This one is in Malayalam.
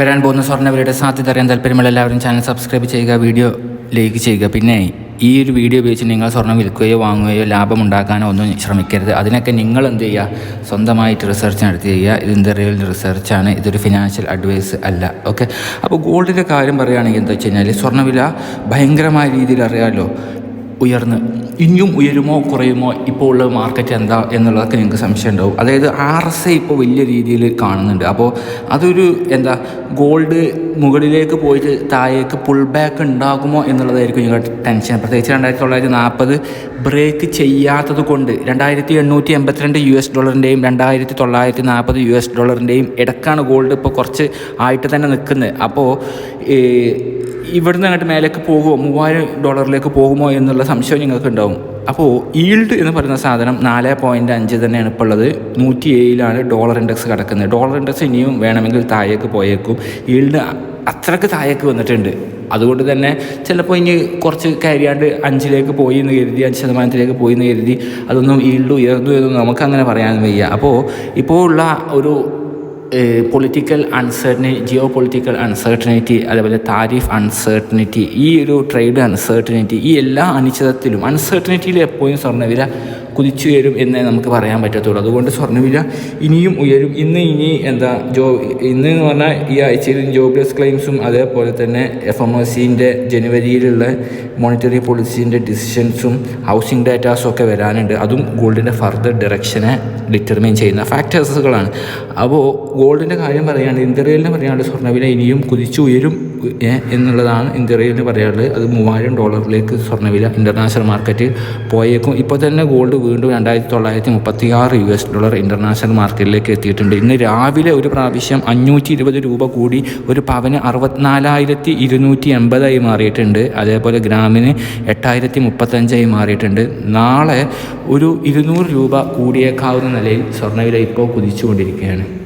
വരാൻ പോകുന്ന സ്വർണവിലയുടെ സാധ്യത അറിയാൻ താല്പര്യമുള്ള എല്ലാവരും ചാനൽ സബ്സ്ക്രൈബ് ചെയ്യുക വീഡിയോ ലൈക്ക് ചെയ്യുക. പിന്നെ ഈ ഒരു വീഡിയോ ഉപയോഗിച്ച് നിങ്ങൾ സ്വർണം വിൽക്കുകയോ വാങ്ങുകയോ ലാഭം ഉണ്ടാക്കാനോ ഒന്നും ശ്രമിക്കരുത്. അതിനൊക്കെ നിങ്ങൾ എന്ത് ചെയ്യുക? സ്വന്തമായിട്ട് റിസർച്ച് നടത്തി ചെയ്യുക. ഇത് റിയൽ റിസർച്ചാണ് ഇതൊരു ഫിനാൻഷ്യൽ അഡ്വൈസ് അല്ല. ഓക്കെ അപ്പോൾ ഗോൾഡിന്റെ കാര്യം പറയുകയാണെങ്കിൽ എന്താ വെച്ച് കഴിഞ്ഞാൽ സ്വർണവില ഭയങ്കരമായ രീതിയിൽ അറിയാമല്ലോ ഉയർന്ന്. ഇനിയും ഉയരുമോ കുറയുമോ ഇപ്പോൾ ഉള്ള മാർക്കറ്റ് എന്താ എന്നുള്ളതൊക്കെ നിങ്ങൾക്ക് സംശയം ഉണ്ടാവും. അതായത് ആർ എസ് ഐ ഇപ്പോൾ വലിയ രീതിയിൽ കാണുന്നുണ്ട്. അപ്പോൾ അതൊരു എന്താ ഗോൾഡ് മുകളിലേക്ക് പോയിട്ട് താഴേക്ക് പുൾ ബാക്ക് ഉണ്ടാകുമോ എന്നുള്ളതായിരിക്കും നിങ്ങളുടെ ടെൻഷൻ പ്രത്യേകിച്ച് രണ്ടായിരത്തി തൊള്ളായിരത്തി നാൽപ്പത് ബ്രേക്ക് ചെയ്യാത്തത് കൊണ്ട് രണ്ടായിരത്തി എണ്ണൂറ്റി എൺപത്തിരണ്ട് യു എസ് ഡോളറിന്റെയും രണ്ടായിരത്തി തൊള്ളായിരത്തി നാൽപ്പത് യു എസ് ഡോളറിന്റെയും ഇടക്കാണ് ഗോൾഡ് ഇപ്പോൾ കുറച്ച് ആയിട്ട് തന്നെ നിൽക്കുന്നത്. അപ്പോൾ ഇവിടുന്ന് അങ്ങോട്ട് മേലേക്ക് പോകുമോ? മൂവായിരം ഡോളറിലേക്ക് പോകുമോ എന്നുള്ള സംശയം നിങ്ങൾക്ക് ഉണ്ടാവും അപ്പോൾ ഈൽഡ് എന്ന് പറയുന്ന സാധനം നാല് പോയിന്റ് അഞ്ച് തന്നെയാണ് ഇപ്പോൾ ഉള്ളത്. നൂറ്റി ഏഴിലാണ് ഡോളർ ഇൻഡെക്സ് കിടക്കുന്നത്. ഡോളർ ഇൻഡെക്സ് ഇനിയും വേണമെങ്കിൽ താഴേക്ക് പോയേക്കും. ഈൽഡ് അത്രയ്ക്ക് താഴേക്ക് വന്നിട്ടുണ്ട്. അതുകൊണ്ട് തന്നെ ചിലപ്പോൾ ഇനി കുറച്ച് കയറിയാണ്ട് അഞ്ചിലേക്ക് പോയി എന്ന് കരുതി അഞ്ച് ശതമാനത്തിലേക്ക് പോയി എന്ന് കരുതി അതൊന്നും ഈൽഡ് ഉയർന്നു എന്നൊന്നും നമുക്കങ്ങനെ പറയാൻ വയ്യ. അപ്പോൾ ഇപ്പോൾ ഉള്ള ഒരു political uncertainty geopolitical uncertainty അതേപോലെ താരിഫ് അൺസർട്ടനിറ്റി ഈ ഒരു ട്രേഡ് അൺസർട്ടനിറ്റി ഈ എല്ലാ അനിശ്ചിതത്തിലും അൺസർട്ടനിറ്റിയിൽ എപ്പോഴും സ്വർണവില കുതിച്ചു എന്ന് എന്നേ നമുക്ക് പറയാൻ പറ്റത്തുള്ളൂ. അതുകൊണ്ട് സ്വർണവില ഇനിയും ഉയരും. ഇന്ന് ഇനി എന്താ ജോ ഇന്ന് എന്ന് പറഞ്ഞാൽ ഈ ആഴ്ചയിൽ ജോബ്ലെസ് ക്ലെയിംസും അതേപോലെ തന്നെ എഫ് എം എസ് സിന്റെ ജനുവരിയിലുള്ള മോണിറ്ററി പോളിസീന്റെ ഡിസിഷൻസും ഹൗസിംഗ് ഡാറ്റാസും ഒക്കെ വരാനുണ്ട്. അതും ഗോൾഡിന്റെ ഫർദർ ഡയറക്ഷനെ ഡിറ്റർമൈൻ ചെയ്യുന്ന ഫാക്ടേഴ്സുകളാണ് അപ്പോൾ ഗോൾഡിന്റെ കാര്യം പറയുകയാണെങ്കിൽ ഇന്ത്യയിലെ പറയുകയാണെങ്കിൽ സ്വർണവില ഇനിയും കുതിച്ചു ഉയരും എന്നുള്ളതാണ് ഇന്ത്യയിൽ പറയാനുള്ളത്. അത് മൂവായിരം ഡോളറിലേക്ക് സ്വർണവില ഇന്റർനാഷണൽ മാർക്കറ്റ് പോയേക്കും. ഇപ്പോൾ തന്നെ ഗോൾഡ് വീണ്ടും രണ്ടായിരത്തി തൊള്ളായിരത്തി മുപ്പത്തി ആറ് യു എസ് ഡോളർ ഇന്റർനാഷണൽ മാർക്കറ്റിലേക്ക് എത്തിയിട്ടുണ്ട്. ഇന്ന് രാവിലെ ഒരു പ്രാവശ്യം അഞ്ഞൂറ്റി ഇരുപത് രൂപ കൂടി ഒരു പവന് അറുപത്തിനാലായിരത്തി ഇരുന്നൂറ്റി എൺപതായി മാറിയിട്ടുണ്ട്. അതേപോലെ ഗ്രാമിന് എട്ടായിരത്തി മുപ്പത്തഞ്ചായി മാറിയിട്ടുണ്ട്. നാളെ ഒരു ഇരുന്നൂറ് രൂപ കൂടിയേക്കാവുന്ന നിലയിൽ സ്വർണവില ഇപ്പോൾ കുതിച്ചുകൊണ്ടിരിക്കുകയാണ്.